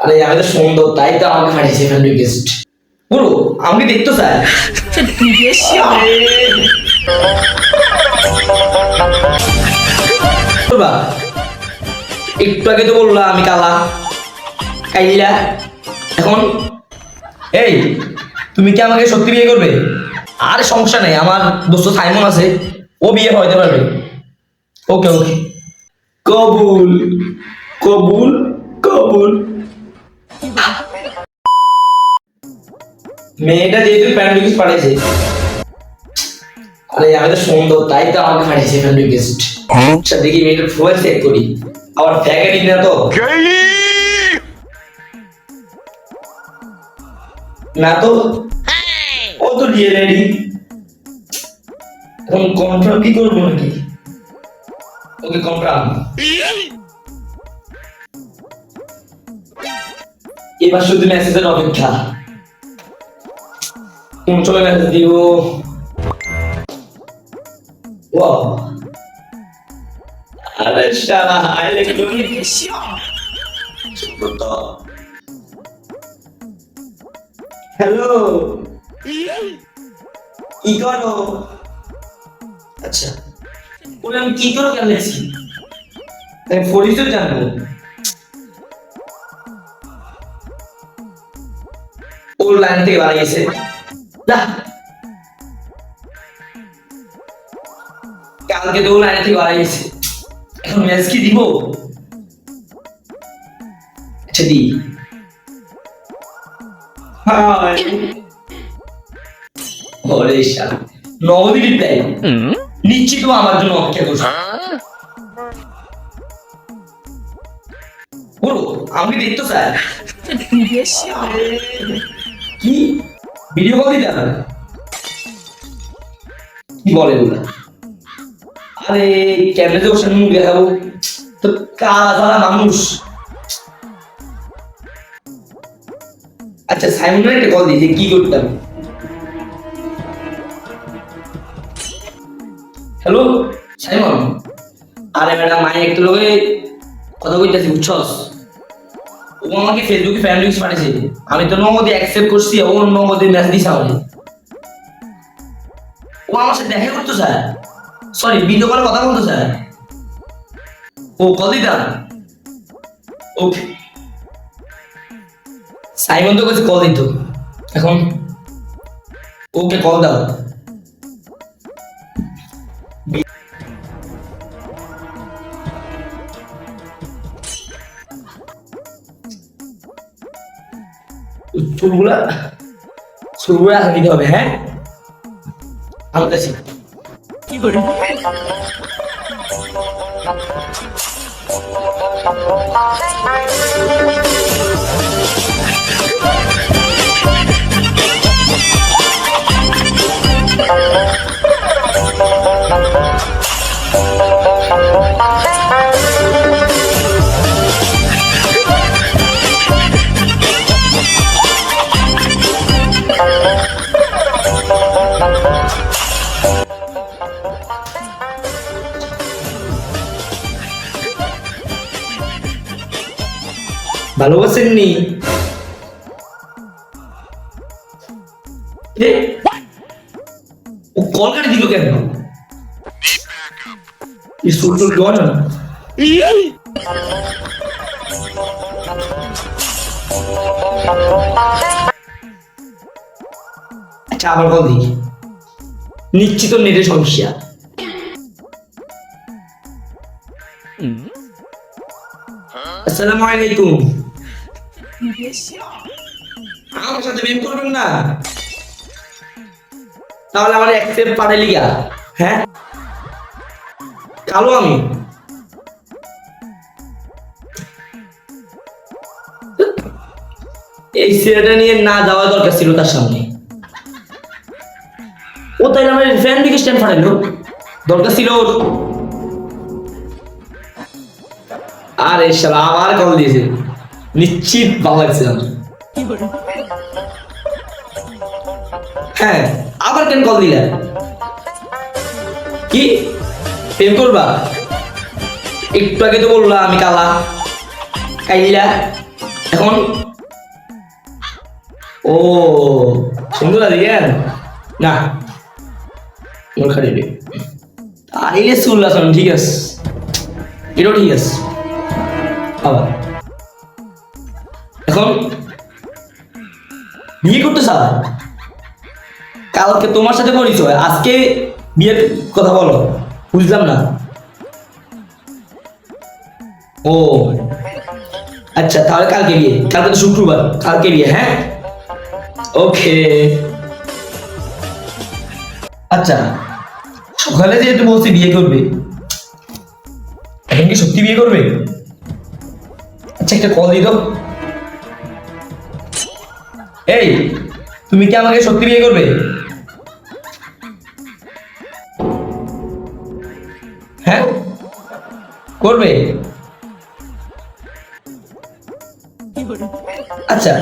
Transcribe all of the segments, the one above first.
আরে আমি তো সুন্দর, তাই তো আমাকে পাঠিয়েছে ফ্যামিলি গেস্ট গুরু আমি দেখতো স্যার। একটু আগে তো বলল আমি কালা। কাইলা। এখন? এই, তুমি কি আমাকে সত্যি বিয়ে করবে? আর সমস্যা নেই, আমার দোস্ত সাইমন আছে, ও বিয়ে হইতে পারবে। ওকে ওকে। কবুল কবুল কবুল। মেয়েটা যেহেতু ফ্রেন্ড রিকোয়েস্ট পাঠিয়েছে। আরে, আমি তো সুন্দর, তাই তো আমাকে পাঠিয়েছে ফ্রেন্ড রিকোয়েস্ট। আচ্ছা দেখি মেয়েটার প্রোফাইল চেক করি। আবার ফ্যাকাটি না তো? না তো? ও তো রেডি এখন কনফার্ম কি করব নাকি? ওকে কনফার্ম এবার শুধু মেসেজের অপেক্ষা। চলে মেসেজ দিব। হ্যালো কি করো? আচ্ছা বললাম, কি করো কেন আমি পরিচয় জানব। ওর লাইন থেকে বানিয়েছে না কালকে তো লাইন থেকে বানিয়েছে এখন ম্যাচ কি দিব? আচ্ছা দি। ওরে শালা। নগদই রিপ্লাই নিশ্চিত আমার জন্য অপেক্ষা করছে। হ্যাঁ? আমি দেখতো স্যার কি? ভিডিও কল দিতে কি বলে আরে ক্যামেরাতে বসে মুখ দেখাবো। তো সারা মানুষ? আচ্ছা সাইমনের একটা কল যে কি করতাম? Hello Simon? আরে ম্যাডাম মাই একটু লোকে কথা কইতাছি বুঝছস? ও আমাকে ফেসবুকে ফ্যান লিস্ট পাঠিয়েছে। আমি তো নগদে অ্যাকসেপ্ট করছি, ও নগদে মেসেজ দিছে আমাকে। ও আমার সাথে দেখা করতো স্যার সরি ভিডিও কলে কথা বলতো স্যার ও কল দিতাম ওকে সাইমন তো কাছে কল দিত। এখন ওকে কল দাও। চুলগুলা চুলগুলা হাতে দিতে হবে হ্যাঁ? হালতেছি কি করে? Thank. ভালোবাসেননি? কল কাটি দিল কেন? আচ্ছা আবার কল দিই। নিশ্চিত নেটে সমস্যা। আসসালামু আলাইকুম। আমার সাথে প্রেম করবেন না? তাহলে আমার অ্যাকসেপ্ট পারে লিগা। হ্যাঁ? কালো আমি। এই ছেলেটা নিয়ে না যাওয়া দরকার ছিল তার সামনে। ও তাই আমার ফ্রেন্ড দিকে স্ট্যান্ড ফাটাইলো দরকার ছিল ওর। আরে শালা, আবার কল দিয়েছে। নিশ্চিত ভালো লাগছে হ্যাঁ আবার কেন কল দিলে? কি? প্রেম করবা? একটু আগে তো বললাম আমি কালা। কাইলা, এখন? ও, সুন্দর আছে না মোর খালি আইলে সুল্লাসন ঠিক আছে। এটাও ঠিক আছে। আবার এখন বিয়ে করতে চাও? কালকে তোমার সাথে পরিচয়, আজকে বিয়ের কথা বলো, বুঝলাম না। ও আচ্ছা তাহলে কালকে বিয়ে, কালকে তো শুক্রবার, কালকে বিয়ে হ্যাঁ? ওকে। আচ্ছা সকালে যেহেতু বলছি বিয়ে করবে, এখন কি সত্যি বিয়ে করবে? আচ্ছা একটা কল দিই তো এই, তুমি কি আমাকে সত্যি বিয়ে করবে? হ্যাঁ? করবে? আচ্ছা।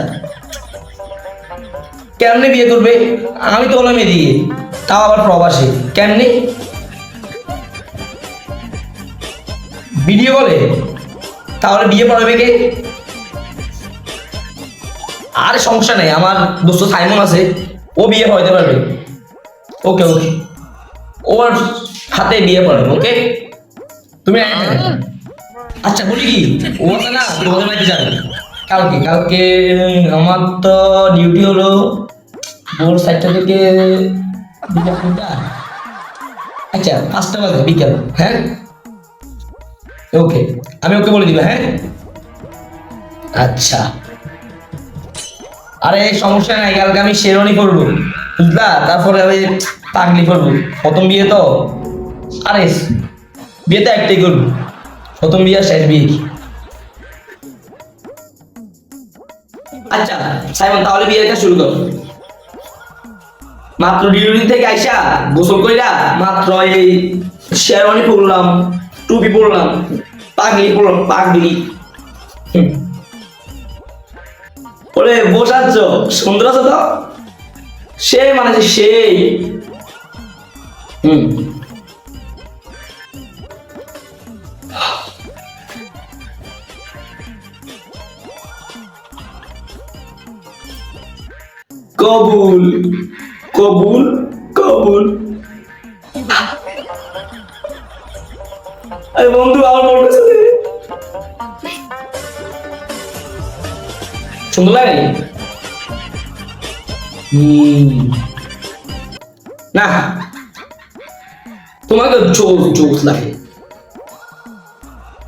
কেমনে বিয়ে করবে? আমি তো বললাম এদিকে। তাও আবার প্রবাসী। কেমনে? ভিডিও বলে তাহলে বিয়ে পড়াবে কে? আর সমস্যা নেই, আমার দোস্ত সাইমন আছে, ও বিয়ে পড়াতে পারবে। ওকে ওকে। ওর হাতে বিয়ে পড়াবে ওকে? তুমি আচ্ছা বলি কি, ও না তোমাদের বাড়িতে যাবে। কালকে কালকে আমার তো ডিউটি হলো ভোর সাতটা থেকে আচ্ছা পাঁচটা বাজে, বিকাল হ্যাঁ? ওকে, আমি ওকে বলে দিব হ্যাঁ? আচ্ছা। আরে সমস্যা নাই, কালকে আমি শেরওয়ানি করব বুঝলা? তারপরে আমি পাগলি করব প্রথম বিয়ে তো? আরে বিয়ে তো একটাই করব। প্রথম বিয়ে শেষ বিয়ে আচ্ছা সাইমন, তাহলে বিয়েটা শুরু কর। মাত্র ডিউটি থেকে আইসা, গোসল কইরা, মাত্র এই শেরওয়ানি পরলাম, টুপি পরলাম, পাগলি পরলাম, পাগলি। হুম। ওরে বসাচ্ছ সুন্দর আছো তো? সেই মানে সেই। হুম। কবুল কবুল কবুল। বন্ধু আমার সুন্দর লাগে। না। তোমাকে জোর জোর লাগে।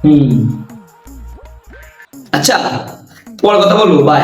হুম। আচ্ছা পরে কথা বলব বাই